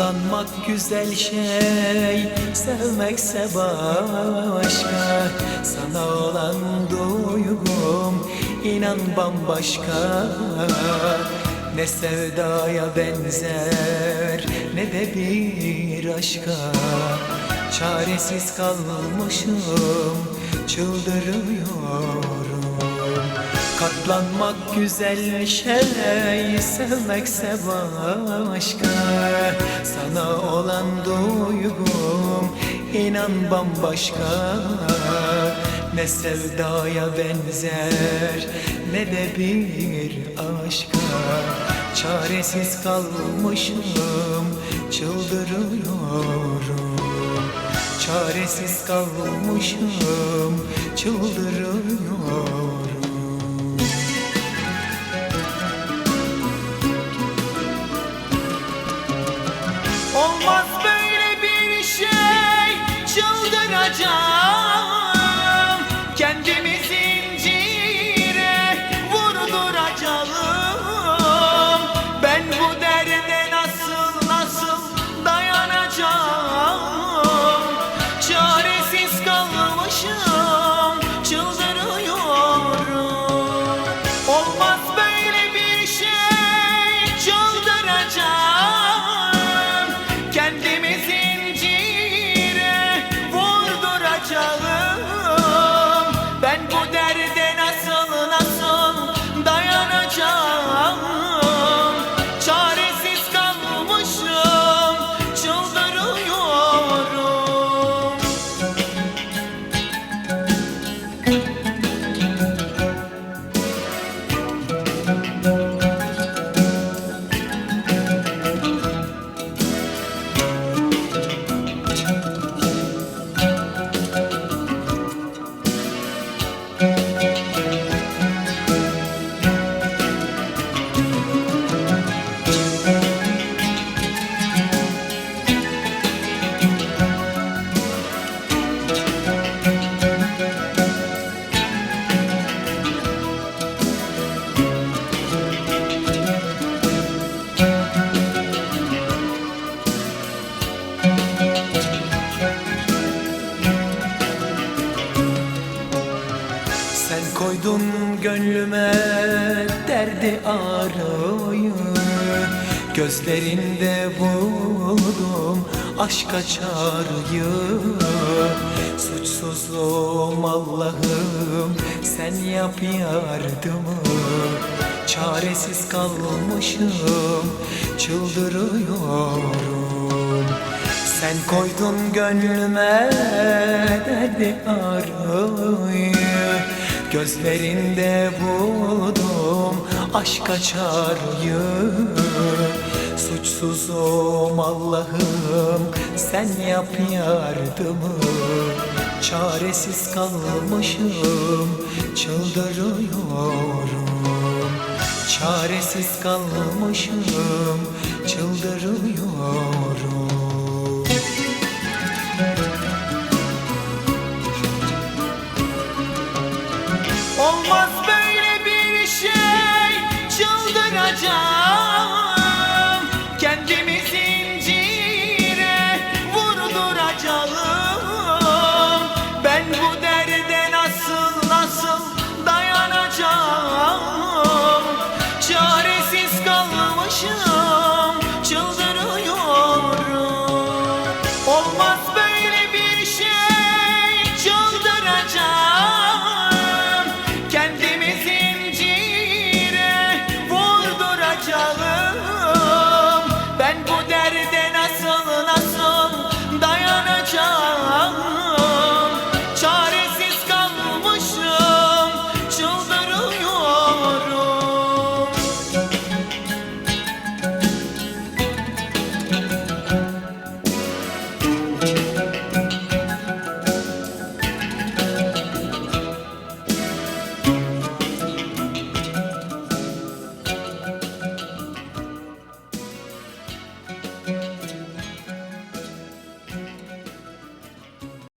Katlanmak güzel şey, sevmekse başka Sana olan duygum, inan bambaşka. Ne sevdaya benzer, ne de bir aşka. Çaresiz kalmışım, çıldırıyorum Katlanmak güzel şey Sevmekse başka Sana olan duygum inan bambaşka. Ne sevdaya benzer Ne de bir aşka. Çaresiz kalmışım Çıldırıyorum. Çaresiz kalmışım Çıldırıyorum koydun gönlüme derdi arayı Gözlerinde buldum aşka çağrıyı. Suçsuzum Allah'ım sen yap yardımı. Çaresiz kalmışım çıldırıyorum. Sen koydun gönlüme derdi arayı Gözlerinde buldum aşka çağrıyı Suçsuzum Allah'ım sen yap yardımı. Çaresiz kalmışım çıldırıyorum. Çaresiz kalmışım çıldırıyorum Olmaz böyle bir şey. Çıldıracağım.